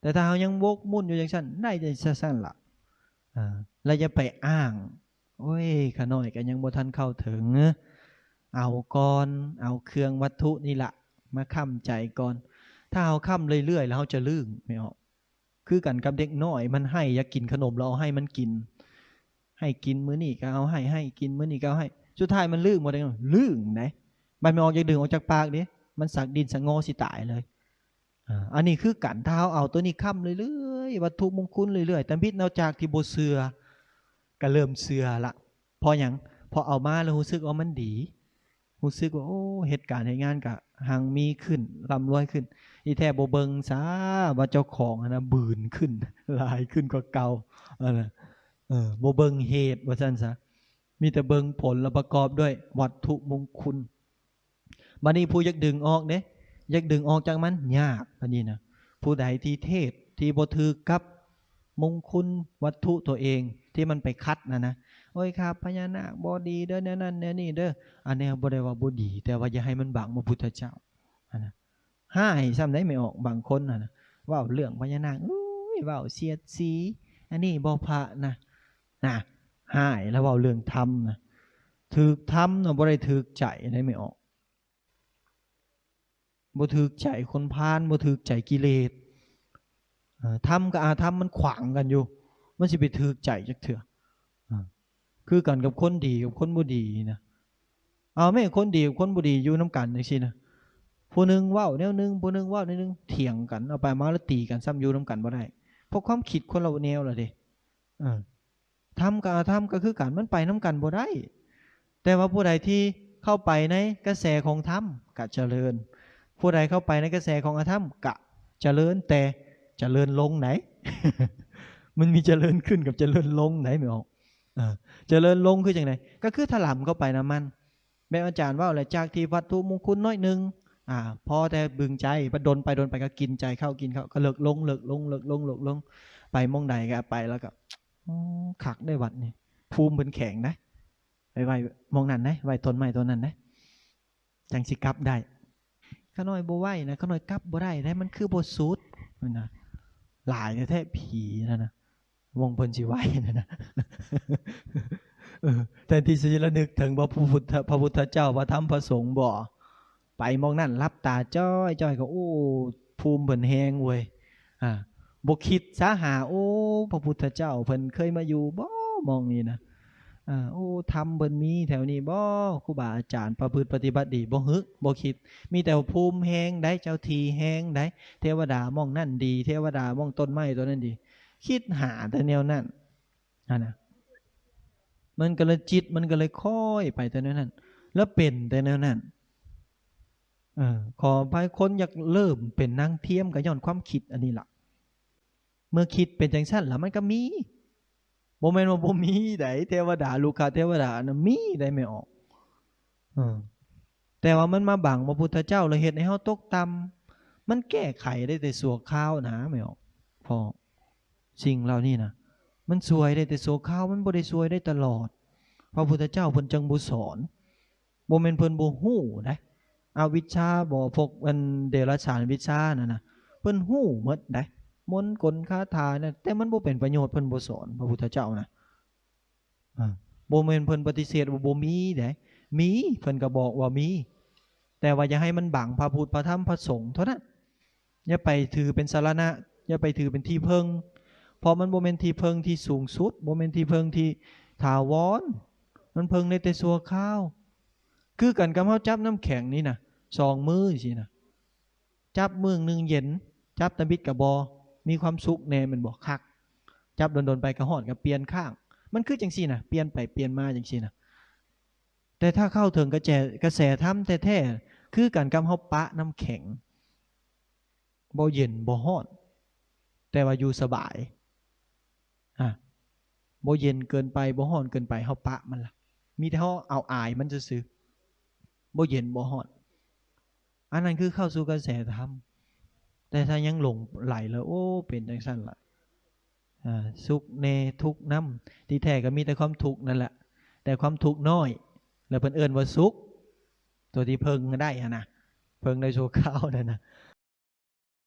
แต่ถ้าเรายังวกมุ่นอยู่จังซั่นได้จังซั่นละอ่าแล้วอย่าไปอ้างโอ้ยขาน้อยก็ยังบ่ทันเข้าถึง เอาก่อน เอาเครื่องวัตถุนี่ละมาค้ำใจก่อน ถ้าเอาค้ำเรื่อยๆ แล้วเราจะลืมไม่ออก คือกันกับเด็กน้อย มันให้อยากกินขนมเราเอาให้มันกิน ให้กินมื้อนี้ก็เอาให้ให้กินมื้อนี้ก็เอาให้ สุดท้ายมันลืมหมดเลยลืมไหนใบไม่ออกอยากดึงออกจากปากดิมันสักดินสังงอสิตายเลย อันนี้คือกันเท้าเอาตัวนี้ค้ำเรื่อยๆวัตถุมงคลเรื่อยๆแต่พิษแนวจากที่โบเสือก็เริ่มเสือละพออย่างพอเอามาแล้วรู้สึกว่ามันดีรู้สึกว่าโอ้เหตุการณ์เหตุงานกะหังมีขึ้นร่ำรวยขึ้น อีแท้โบเบิงซาว่าเจ้าของนะบืนขึ้นลายขึ้นกว่าเก่าอันนะเออโบเบิงเหตุว่าซั่นซะมีแต่เบิงผลแล้วประกอบด้วยวัตถุมงคลบัดนี้ผู้ยากดึงออกเด้ อยากดึงออกจากมันยากบัดนี้นะผู้ใดที่เทศที่บ่ถือกับมงคลวัตถุตัวเองที่มันไปคัดนะนะโอ้ยครับพญานาคบ่ดีเด้อแนวนั้นแนวนี้เด้ออันนี้บ่ได้ว่าบ่ดี แต่ว่าอย่าให้มันบังพระพุทธเจ้าอันนะห้าซ้ำได้ไม่ออกบางคนนะว่าเรื่องพญานาคอุ้ยว่าเสียดสี อันนี้บอพระนะนะห้ายแล้วว่าเรื่องธรรมนะถือธรรมนะบ่ได้ถือใจได้ไม่ออก บ่ถือใจคนพาลบ่ถือใจกิเลสเอ่อธรรมกับอาธรรมมันขวางกันอยู่ มันสิไปถือใจจักเถื่อคือกันกับคนดีกับคนบ่ดีนะเอาไม่คนดีกับคนบ่ดีอยู่น้ำกันจังซี่นะผู้หนึ่งว้าแนวหนึงผู้หนึ่งว้าแนวหนึงเถียงกันเอาไปมาแล้วตีกันซ้ำอยู่น้ำกันบ่ได้เพราะความคิดคนเราแนวละเด้เออทำกับอาธรรมก็คือกันมันไปน้ำกันบ่ได้ แต่ว่าผู้ใดที่เข้าไปในกระแสของธรรมกะเจริญ ผู้ใดเข้าไปในกระแสของอาธรรมกะเจริญแต่เจริญลงไหน มันมีเจริญขึ้นกับเจริญลงไหนไม่ออกเออเจริญลงคือจังไดก็คือถลำเข้าไปนะมันแบบอาจารย์ว่าอะไรจากที่วัตถุมงคลน้อยหนึ่งอ่าพอแต่บึงใจไปดนไปดนไปก็กินใจเข้ากินเข้าก็เลิกลงเลิกลงเลิกลงเลิกลงไปมองใดก็ไปแล้วก็ขักได้วัดนี่ภูมิเป็นแข็งนะไปไว้มองนั่นนะไว้ต้นไม้ต้นนั้นนะจังสิกลับได้ ข้าน้อยบ่ไหวนะข้าน้อยกลับบ่ได้นะมันคือบ่สุดนะหลายแท้ผีนะนะวงพิ่นสิไหวนะนะแต่ที่สิระนึกถึงพระพุทธพระพุทธเจ้าพระธรรมพระสงฆ์บ่ไปมองนั่นรับตาจ้อยจ้อยก็โอ้ภูมิเพิ่นแฮงเว้ยอ่าบ่คิดสาหาโอ้ พระพุทธเจ้าเพิ่นเคยมาอยู่บ่มองนี่นะ อ่าโอ้ทำเพิ่นมีแถวนี้บ่ครูบาอาจารย์ประพฤติปฏิบัติดีบ่ฮึบ่คิด มีแต่ภูมิแฮงได้เจ้าทีแฮงได้เทวดามองนั่นดี เทวดามองต้นไม้ตัวนั้นดี คิดหาแต่แนวนั้นอ่านะมันก็เลยจิตมันก็เลยค่อยไปแต่แนวนั้น แล้วเป็นแต่แนวนั้นเออขอไปคนอยากเริ่มเป็นนางเทียมกับย้อนความคิดอันนี้ล่ะ เมื่อคิดเป็นจังสั้นแล้วมันก็มี โมเมนต์ว่าบ่มีได้เทวดาลูกค้าเทวดานะมีได้ไม่ออกเออแต่ว่ามันมาบังพระพุทธเจ้าเลยเหตุให้เฮาตกต่ำมันแก้ไขได้แต่สัวข้าวนะไม่ออกพอสิ่งเหล่านี้นะมันสวยได้แต่สัวข้าวมันบ่ได้สวยได้ตลอด พระพุทธเจ้าเพิ่นจังบ่สอนบ่แม่นเพิ่นบ่ฮู้นะอาวิชชาบ่พวกมันเดรัจฉานวิชานั่นน่ะเพิ่นฮู้หมดได้ มนต์กลคาถาน่ะแต่มันบ่เป็นประโยชน์เพิ่นบ่สอนพระพุทธเจ้านะบ่แม่นเพิ่นปฏิเสธว่าบ่มีเด้มีเพิ่นก็บอกว่ามี แต่ว่าอย่าให้มันบังพระพุทธพระธรรมพระสงฆ์เท่านั้นอย่าไปถือเป็นสารณะ อย่าไปถือเป็นที่พึ่งเพราะมันบ่แม่นที่พึ่งที่สูงสุดบ่แม่นที่พึ่งที่ถาวร มันพึ่งในแต่สัวข้าว คือกันกับเฮาจับน้ำแข็งนี่นะสองมือสินะจับมือหนึ่งเย็น จับตะบิดกับบอ มีความสุขแน่มันบอกคัก จับโดนๆไปกระหอดกับเปลี่ยนข้าง มันคือจังซี่นะเปลี่ยนไปเปลี่ยนมาจังซี่นะแต่ถ้าเข้าถึงกระแจกระแสถ้ำแท้ๆคือกันกับเฮาปะน้ำแข็งบ่เย็นบ่ฮ้อน แต่ว่าอยู่สบายอะบ่เย็นเกินไปบ่ฮ้อนเกินไปเฮาปะมันล่ะ มีแต่เฮาเอาอายมันจะซื่อบ่เย็นบ่ฮ้อน อันนั้นคือเข้าสู่กระแสธรรม แต่ถ้ายังหลงไหลแล้ว โอ้ เป็นจังสั้นละอ่าสุขเนทุกน้ำที่แท้ก็มีแต่ความทุกข์นั่นแหละ แต่ความทุกข์น้อย แล้วเพิ่นเอิญว่าสุข ตัวที่เพิ่งได้อะนะเพิ่งได้โชว์ข้าวนั่นนะ